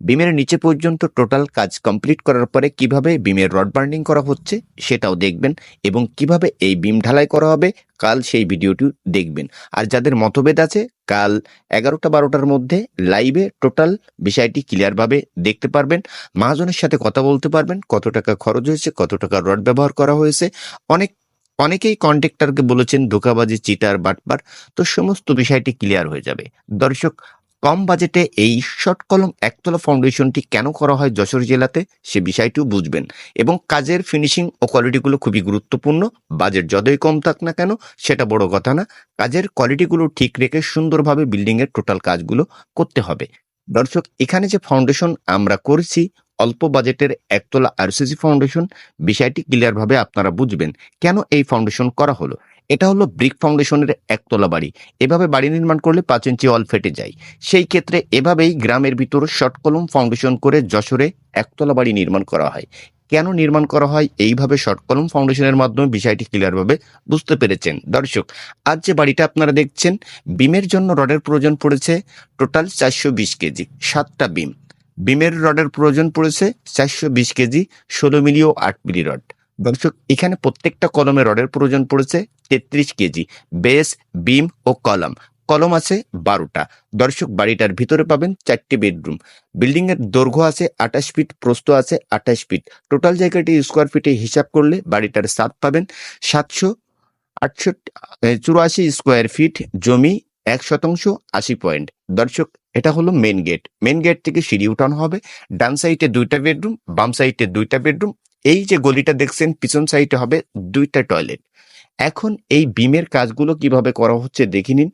বিমের নিচে পর্যন্ত টোটাল কাজ কমপ্লিট করার পরে কীভাবে বিমের রড বার্নিং করা হচ্ছে সেটাও দেখবেন এবং কীভাবে এই বিম ঢালাই করা হবে কাল সেই ভিডিওটি দেখবেন। আর যাদের মতভেদ আছে, কাল এগারোটা বারোটার মধ্যে লাইভে টোটাল বিষয়টি ক্লিয়ারভাবে দেখতে পারবেন। মহাজনের সাথে কথা বলতে পারবেন, কত টাকা খরচ হয়েছে, কত টাকা রড ব্যবহার করা হয়েছে। অনেক, অনেকেই কন্ট্রাক্টরকে বলেছেন ধোকাবাজি, চিটার বাটবার তো সমস্ত বিষয়টি ক্লিয়ার হয়ে যাবে। দর্শক কম বাজেটে এই শর্ট কলম একতলা ফাউন্ডেশনটি কেন করা হয় যশোর জেলাতে, সে বিষয়টিও বুঝবেন। এবং কাজের ফিনিশিং ও কোয়ালিটিগুলো খুবই গুরুত্বপূর্ণ, বাজেট যতই কম থাক না কেন, সেটা বড় কথা না। কাজের কোয়ালিটিগুলো ঠিক রেখে সুন্দরভাবে বিল্ডিংয়ের টোটাল কাজগুলো করতে হবে। দর্শক, এখানে যে ফাউন্ডেশন আমরা করছি, অল্প বাজেটের একতলা আরসিসি ফাউন্ডেশন, বিষয়টি ক্লিয়ারভাবে আপনারা বুঝবেন কেন এই ফাউন্ডেশন করা হলো। এটা হলো ব্রিক ফাউন্ডেশনের একতলা বাড়ি। এভাবে বাড়ি নির্মাণ করলে পাঁচ ইঞ্চি অল ফেটে যায়। সেই ক্ষেত্রে এভাবেই গ্রামের ভিতর শর্ট কলম ফাউন্ডেশন করে যশোরে একতলা বাড়ি নির্মাণ করা হয়। কেন নির্মাণ করা হয়? এইভাবে শর্ট কলম ফাউন্ডেশনের মাধ্যমে বিষয়টি ক্লিয়ারভাবে বুঝতে পেরেছেন। দর্শক, আজ যে বাড়িটা আপনারা দেখছেন, বিমের জন্য রডের প্রয়োজন পড়েছে টোটাল চারশো বিশ কেজি, সাতটা বিম। বিমের রডের প্রয়োজন পড়েছে চারশো বিশ কেজি, ষোলো মিলি ও আট মিলি রড। দর্শক, এখানে প্রত্যেকটা কলমে রডের প্রয়োজন পড়েছে তেত্রিশ কেজি। বেস, বিম ও কলম। কলম আছে বারোটা। দর্শক, বাড়িটার ভিতরে পাবেন চারটি বেডরুম। বিল্ডিং এর দৈর্ঘ্য আছে আঠাশ ফিট, প্রস্থ আছে আঠাশ ফিট। টোটাল জায়গাটি স্কোয়ার ফিটে হিসাব করলে বাড়িটার সাত পাবেন সাতশো আটষট্টি চুরাশি স্কোয়ার ফিট, জমি এক শতাংশ, আশি পয়েন্ট। দর্শক, এটা হলো মেন গেট। মেন গেট থেকে সিঁড়ি উঠানো হবে। ডান সাইডে দুইটা বেডরুম, বাম সাইডে দুইটা বেডরুম। এই যে গলিটা দেখছেন, পিছন সাইডে হবে দুইটা টয়লেট। এখন এই বিমের কাজগুলো কীভাবে করা হচ্ছে দেখে নিন।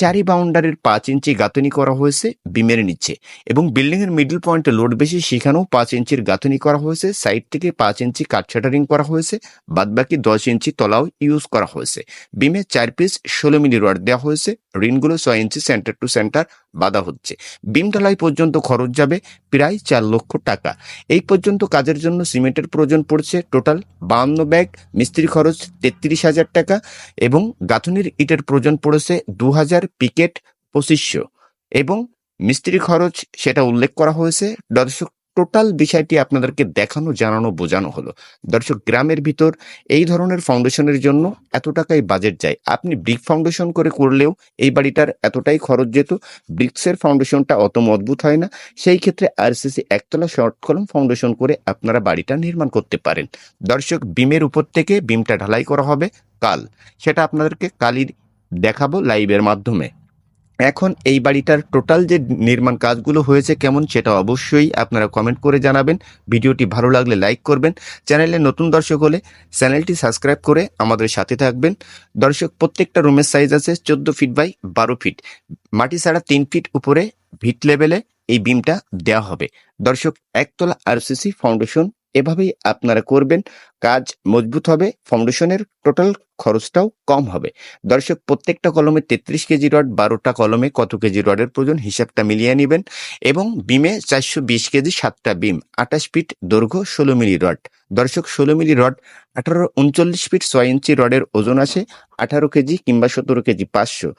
চারি বাউন্ডারির পাঁচ ইঞ্চি গাঁথনি করা হয়েছে বিমের নিচে এবং বিল্ডিং এর মিডল পয়েন্টে লোড বেশি, সেখানেও পাঁচ ইঞ্চির গাঁথনি করা হয়েছে। সাইড থেকে পাঁচ ইঞ্চি কাঠ শাটারিং করা হয়েছে, বাদবাকি দশ ইঞ্চি তলাও ইউজ করা হয়েছে। বিমে চার পিস ষোলো মিলি রড দেওয়া হয়েছে, ঋণগুলো ছয় ইঞ্চি সেন্টার টু সেন্টার বাঁধা হচ্ছে। বিম পর্যন্ত খরচ যাবে প্রায় চার লক্ষ টাকা। এই পর্যন্ত কাজের জন্য সিমেন্টের প্রয়োজন পড়ছে। টোটাল বাহান্ন ব্যাগ, মিস্ত্রি খরচ তেত্রিশ হাজার টাকা এবং গাঁথনির ইটের প্রয়োজন পড়েছে দু হাজার পিকেট পঁচিশশো এবং মিস্ত্রি খরচ সেটা উল্লেখ করা হয়েছে। দর্শক, টোটাল বিষয়টি আপনাদেরকে দেখানো, জানানো, বোঝানো হলো। দর্শক, গ্রামের ভিতর এই ধরনের ফাউন্ডেশনের জন্য এত টাকাই বাজেট যায়। আপনি ব্রিক ফাউন্ডেশন করে করলেও এই বাড়িটার এতটাই খরচ যেত, ব্রিক্সের ফাউন্ডেশনটা অত মজবুত হয় না। সেই ক্ষেত্রে আর আরসিসি একতলা শর্ট কলম ফাউন্ডেশন করে আপনারা বাড়িটা নির্মাণ করতে পারেন। দর্শক, বিমের উপর থেকে বিমটা ঢালাই করা হবে কাল। সেটা আপনাদেরকে কালই দেখাবো লাইভের মাধ্যমে। এখন এই বাড়িটার টোটাল যে নির্মাণ কাজগুলো হয়েছে কেমন সেটা অবশ্যই আপনারা কমেন্ট করে জানাবেন। ভিডিওটি ভালো লাগলে লাইক করবেন। চ্যানেলে নতুন দর্শক হলে চ্যানেলটি সাবস্ক্রাইব করে আমাদের সাথে থাকবেন। দর্শক, প্রত্যেকটা রুমের সাইজ আছে চোদ্দ ফিট বাই বারো ফিট মাটি ছাড়া তিন ফিট উপরে, ভিট লেভেলে এই বিমটা দেওয়া হবে। দর্শক, একতলা আরসিসি ফাউন্ডেশন এভাবেই আপনারা করবেন। কাজ মজবুত হবে, ফাউন্ডেশনের টোটাল খরচটাও কম হবে। দর্শক, প্রত্যেকটা কলমে তেত্রিশ কেজি রড, বারোটা কলমে কত কেজি রডের প্রয়োজন হিসাবটা মিলিয়ে নেবেন এবং বিমে চারশো বিশ কেজি সাতটা বিম, আঠাশ ফিট দৈর্ঘ্য ষোলো মিলি রড। দর্শক, ষোলো মিলি রড, আঠারো উনচল্লিশ ফিট ছয় ইঞ্চি রডের ওজন আছে আঠারো কেজি কিংবা সতেরো কেজি পাঁচশো।